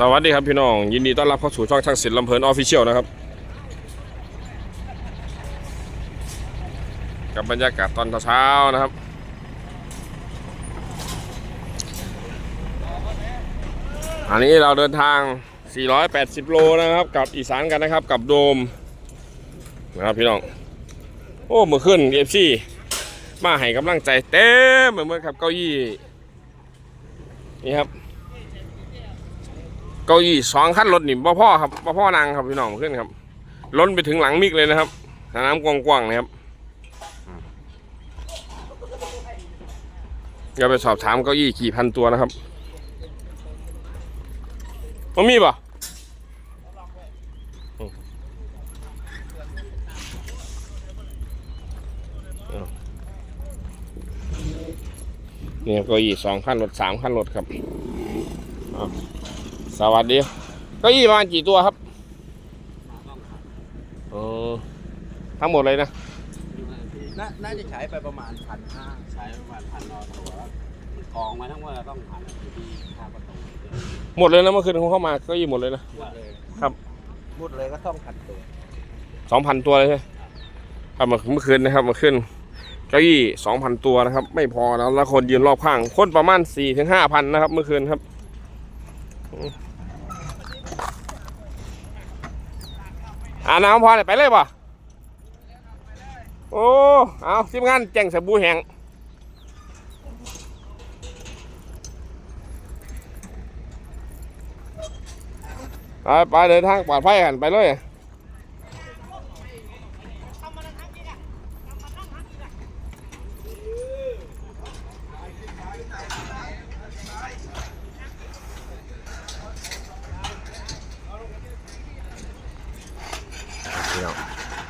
สวัสดีครับพี่น้อง ยินดีต้อนรับเข้าสู่ช่องช่างศิลป์ลำเพลินออฟฟิเชียลนะครับ กับบรรยากาศตอนเช้าๆนะครับ อันนี้เราเดินทาง 480 โลนะครับ กับอีสานกันนะครับ กับโดมนะครับพี่น้อง โอ้เมื่อขึ้นเอฟซีมาให้กำลังใจเต็มเหมือนครับเก้าอี้นี่ครับ เก้าอี้สองขั้นรถนี่บ่พ่อครับบ่พ่อนางครับพี่น้องขึ้นครับล้นไปถึงหลังมิกเลยนะครับสนามกว้างๆนะครับอย่าไปสอบถามเก้าอี้กี่พันตัวนะครับมันมีป่ะนี่ครับเก้าอี้สองขั้นรถสามขั้นรถครับ สวัสดีเก้าอี้ประมาณกี่ตัวครับเออทั้งหมดเลยนะน่าน่าจะใช้ไปประมาณพันห้าใช้ประมาณพันนอตัวกองมาทั้งหมดเราต้องผ่านอยู่ที่ท่าประตูหมดเลยนะเมื่อคืนผมเข้ามาเก้าอี้หมดเลยนะ หมดเลยครับ หมดเลยก็ต้องพันตัวสองพันตัวเลยใช่ไหมครับเมื่อเมื่อคืนนะครับเมื่อคืนเก้าอี้สองพันตัวนะครับ ไม่พอแล้วแล้วคนยืนรอบข้าง คนประมาณสี่ถึงห้าพันนะครับ เมื่อคืนครับ อ่าน้ำพอเลยไปเลยป่ะโอ้ เอาทีมงานแจ้งสบู่แห้งไปไปเดินทางปลอดภัยกันไปเลย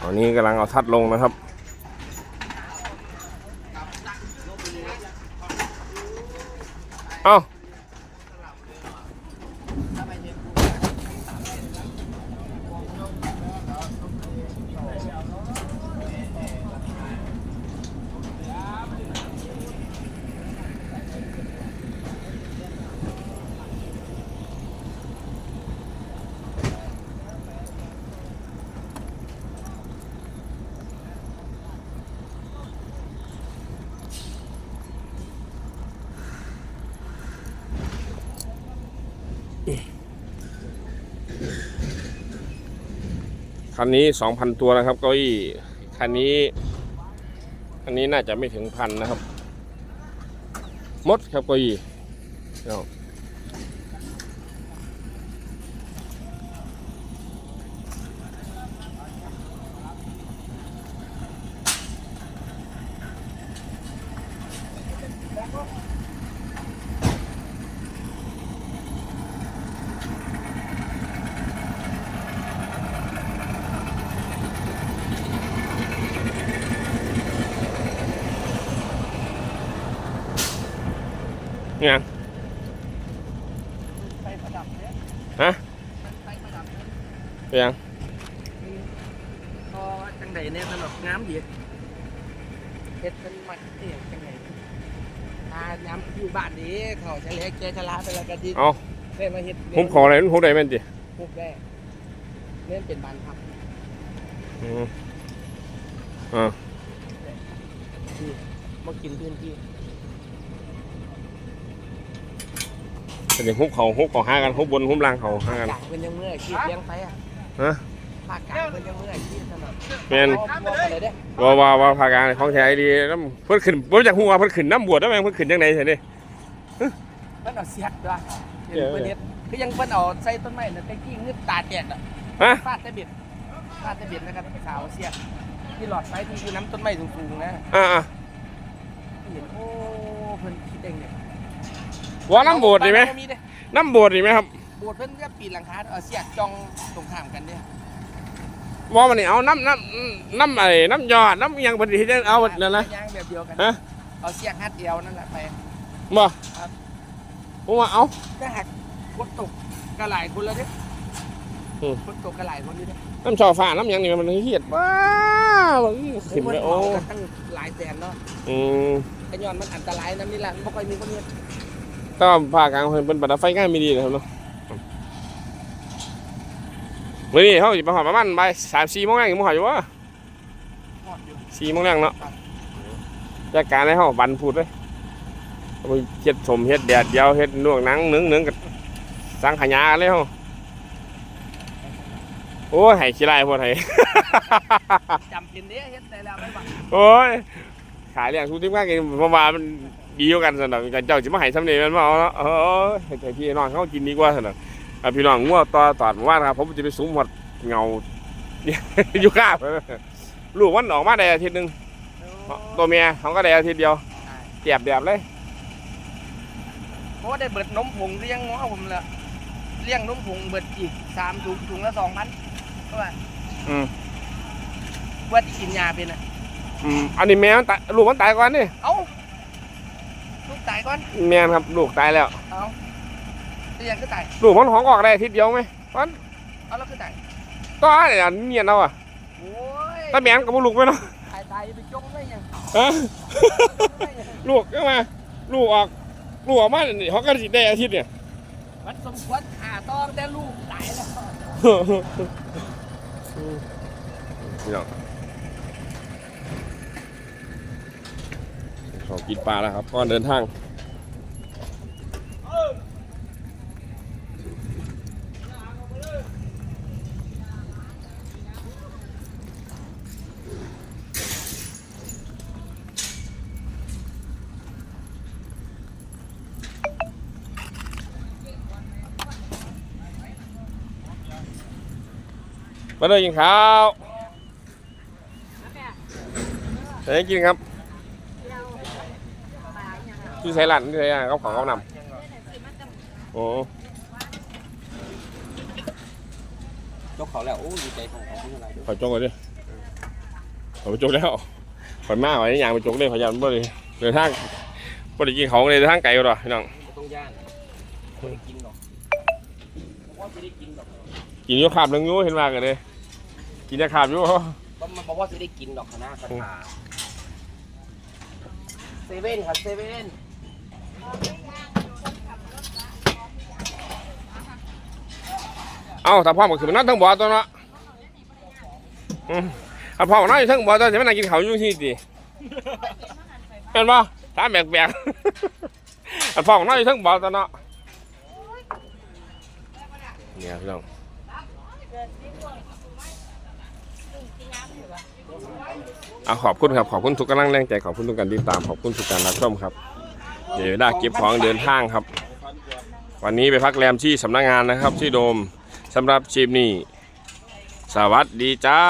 ตอนนี้กำลังเอาทัดลงนะครับเอ้า คันนี้สองพันตัวนะครับเก้าอี้คันนี้คันนี้น่าจะไม่ถึงพันนะครับมดครับเก้าอี้ ยไฟประดับเนี่ยฮะไฟประดับเนี่ยเปียงพอจังใดเนี่ยสนุกงามดีเฮ็ดเป็นมัดเตียงจังใดถ้าน้ำอยู่บ้านดีเขาใช้เล็กเจชะลาไปแล้วก็ดีเอาเล่นมาเฮ็ดผมขออะไรผมขอได้แม่นจิพวกแรกเล่นเป็นบานพับอืมอ่าที่มากินพื้นที่ แต่เดี๋ยวฮุบเขาฮุบเขาหากันฮุบบนฮุบล่างเขาหากันกลางเป็นยังเมื่อยขี้เลี้ยงไปอะฮะภาคกลางเป็นยังเมื่อยขี้สนุกแม่นเอาพวกไปเลยเด้ว่าว่าว่าพาการของแท้ดีน้ำเพิ่นขึ้นบ่จากหัวาเพิ่นขึ้นน้ำบวชได้ไหมเพิ่นขึ้นจังได๋ใช่ดิเพิ่นเอาเสียดด้วยเห็นเพิ่นเฮ็ดคือยังเพิ่นเอาใส่ต้นไม้น่ะแต่กี้งึดตาแตกอะฮะฟาดแต่เบ็ดฟาดแต่เบ็ดนะครับสาวเสียดที่หลอดไฟที่อยู่น้ำต้นไม้สูงๆนะอ่าอ่าเห็นโอ้เพิ่นคิดเองเนี่ย ว่าน้ำบวชดีไหมบ้านเรามีเด้น้ำบวชดีไหมครับโบสถ์เพิ่นก็ปีนหลังคาเอาเสียดจองตรงข้ามกันเด้ว่ามันนี่เอาน้ำน้ำน้ำอะไรน้ำยอดน้ำอิหยังพอดีที่เอานั่นนะ ย่างแบบเดียวกันฮะ เอาเสียดฮัดเอวนั่นแหละไปบ่ครับผมว่าเอา ก็หักกดตกกระหลายคนแล้วเด้อืม กดตกกระหลายคนอยู่เด้น้ำชอฟ้าน้ำหยังนี่มันเฮียดว้าวขึ้นไปโอ้เพิ่นเมากันตั้งหลายแสนเนาะอืม ไอ้ย้อนมันอันตรายน้ำนี่แหละมันบ่ค่อยมีคนเฮ็ด ก็ภาคกลางเพิ่นเป็นบัตรไฟง่ายไม่ดีนะครับเนาะมื่อนี้เขาสิไปหอดประมาณบ่ายสามสี่โมงแรงมึงหอดอยู่วะหอดอยู่สี่โมงแรงเนาะจัดการให้เขาบันพูดเลยเอาไปเฮ็ดสมเฮ็ดแดดเดียวเฮ็ดลวกหนังนึ่งนึ่งกับสังขยาเลยเขาโอ้ยให้ขี้ไรพวกไทยจำเป็นเด้เฮ็ดได้แล้วไม่บังโอ้ยขายเลี้ยงทุกที่มากกินเพราะว่ามัน ดีกันสนับเจ้าจะมาให้สำเร็จมันมาเอาเนาะเออให้พี่น้องเขากินดีกว่าสนับอะพี่น้องงัวต่อตอดว่านครับผมจะไปสูงหมดเงาอยู่ข้าลูกมันออกมาได้อาทิตย์หนึ่งตัวเมียเขาก็ได้อาทิตย์เดียวเจ็บแบบเลยเพราะว่าได้เบิดนมผงเลี้ยงง้อผมเละเลี้ยงนมผงเบิดอีกสามถุงถุงละสองพันก็ว่าอืมว่าที่กินยาเป็นอะอืมอันนี้แม่มันตายลูกมันตายก่อนนี่เอ้า ตายก่อนแม่นครับลูกตายแล้ว เอ้าเลี้ยงก็ตายลูกมันห้องออกได้อาทิตย์เดียวไหมมันเอาแล้วก็ตายก็เนี่ยเนียนเอาอะโอ้ยถ้าแม่นกับลูกไปเนาะตายตายไปจงได้ยังฮะลูกก็มาลูกออกลูกออกมาเนี่ยเขาก็สิได้อาทิตย์เนี่ยมันสมควรขาตองแต่ลูกตายแล้ว พี่น้อง เขากินปลาแล้วครับก่อนเดินทางมาเลยกินข้าวเฮ้ยกินครับ ที่ใช้หลันที่ใช้อะเขาของเขานำโอ้ยกเขาแล้วโอ้ดีใจของเขาเป็นอะไรด้วยขอจกเลยดิขอไปจกแล้วขอยมากไว้อย่างไปจกเลยขอยันบ่เลยเดินทางบ่ได้กินของเลยเดินทางไกลกว่าหรอพี่น้องไม่ต้องย่านไม่ได้กินหรอกผมว่าไม่ได้กินหรอกกินอยูขาบหนึงอยูเห็นมากกันเลย กินจะขาบอยูก็มันบอกว่าจะได้กินหรอกคณะคาถาเซเว่นครับเซเว่น เอ้าถ้าพ่อมันคือมันนั่งทั้งบ่อตัวเนาะอืมถ้าพ่อมันนั่งอยู่ทั้งบ่อตัวจะไมานั่งกินข้าวอยู่ที่ดิเป็นป่ะถามแปลกๆถ้าพ่อมันนั่งอยู่ทั้งบ่อตัวเนาะเนี่ยพี่น้องเอาขอบคุณครับ ขอบคุณทุกกำลังแรงใจ ขอบคุณทุกการติดตาม ขอบคุณทุกการรับชมครับ เดี๋ยวได้เก็บของเดินทางครับ วันนี้ไปพักแรมที่สำนักงานนะครับที่โดมสำหรับชีพนี้สวัสดีจ้า